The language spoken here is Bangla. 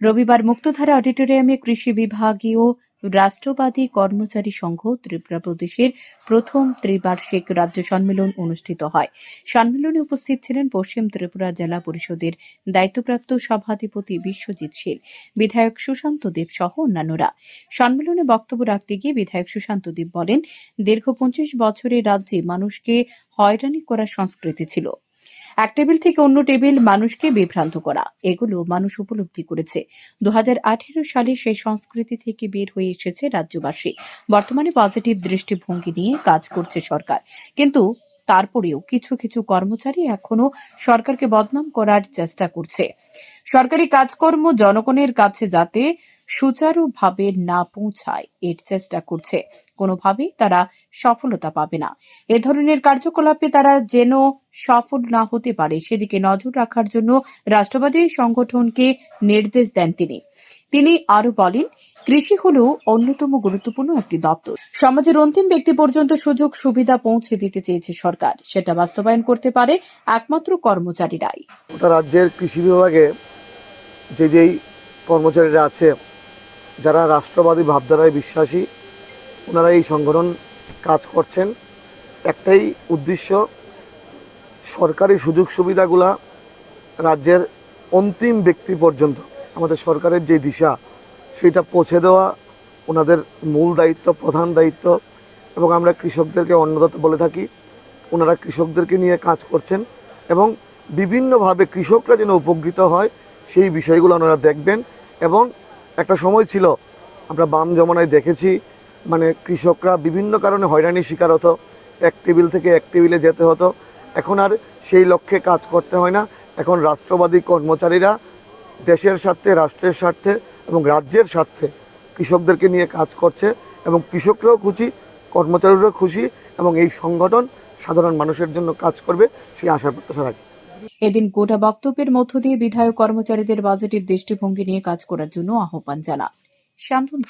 রবিবার মুক্তধারা অডিটোরিয়ামে কৃষি বিভাগীয় রাষ্ট্রবাদী কর্মচারী সংঘ ত্রিপুরা প্রদেশের প্রথম ত্রিবার্ষিক রাজ্য সম্মেলন অনুষ্ঠিত হয়। সম্মেলনে উপস্থিত ছিলেন পশ্চিম ত্রিপুরা জেলা পরিষদের দায়িত্বপ্রাপ্ত সভাধিপতি বিশ্বজিৎ শীল, বিধায়ক সুশান্ত দেব সহ অন্যান্যরা। সম্মেলনে বক্তব্য রাখতে গিয়ে বিধায়ক সুশান্ত দেব বলেন, দীর্ঘ পঁচিশ বছরের রাজ্যে মানুষকে হয়রানি করার সংস্কৃতি ছিল। এক টেবিল থেকে অন্য টেবিল মানুষকে বিভ্রান্ত করা, এগুলো মানুষ উপলব্ধি করেছে। দুহাজার আঠারো সালে সেই সংস্কৃতি থেকে বের হয়ে এসেছে রাজ্যবাসী। বর্তমানে পজিটিভ দৃষ্টিভঙ্গি নিয়ে কাজ করছে সরকার। কিন্তু তারপরেও কিছু কিছু কর্মচারী এখনও সরকারকে বদনাম করার চেষ্টা করছে। সরকারি কাজকর্ম জনগণের কাছে যাতে সুচারুভাবে না পৌঁছায় এর চেষ্টা করছে। কোনোভাবেই তারা সফলতা পাবে না। এ ধরনের কার্যকলাপে তারা যেন সফল না হতে পারে, সেদিকে নজর রাখার জন্য রাষ্ট্রবাদী সংগঠনকে নির্দেশ দেন তিনি। তিনি আরও বলেন, কৃষি হল অন্যতম গুরুত্বপূর্ণ একটি দপ্তর। সমাজের অন্তিম ব্যক্তি পর্যন্ত সুযোগ সুবিধা পৌঁছে দিতে চেয়েছে সরকার। সেটা বাস্তবায়ন করতে পারে একমাত্র কর্মচারীরাই। রাজ্যের কৃষি বিভাগে যে যেই কর্মচারীরা আছে যারা রাষ্ট্রবাদী ভাবধারায় বিশ্বাসী, ওনারা এই সংগঠন কাজ করছেন। একটাই উদ্দেশ্য, সরকারি সুযোগ সুবিধাগুলা রাজ্যের অন্তিম ব্যক্তি পর্যন্ত, আমাদের সরকারের যে দিশা, সেটা পৌঁছে দেওয়া ওনাদের মূল দায়িত্ব, প্রধান দায়িত্ব। এবং আমরা কৃষকদেরকে অন্নদাতা বলে থাকি, ওনারা কৃষকদেরকে নিয়ে কাজ করছেন। এবং বিভিন্নভাবে কৃষকরা যেন উপকৃত হয়, সেই বিষয়গুলো ওনারা দেখবেন। এবং একটা সময় ছিল, আমরা বাম জমানায় দেখেছি মানে কৃষকরা বিভিন্ন কারণে হয়রানির শিকার হতো, এক টেবিল থেকে এক টেবিলে যেতে হতো। এখন আর সেই লক্ষ্যে কাজ করতে হয় না। এখন রাষ্ট্রবাদী কর্মচারীরা দেশের স্বার্থে, রাষ্ট্রের স্বার্থে এবং রাজ্যের স্বার্থে কৃষকদেরকে নিয়ে কাজ করছে এবং কৃষকরাও খুশি, কর্মচারীরাও খুশি এবং এই সংগঠন সাধারণ মানুষের জন্য কাজ করবে, সেই আশা প্রত্যাশা রাখি। এদিন গোটা বক্তব্যের মধ্য দিয়ে বিধায়ক কর্মচারীদের বাজেটের দৃষ্টিভঙ্গি নিয়ে কাজ করার জন্য আহ্বান জানান। শান্তন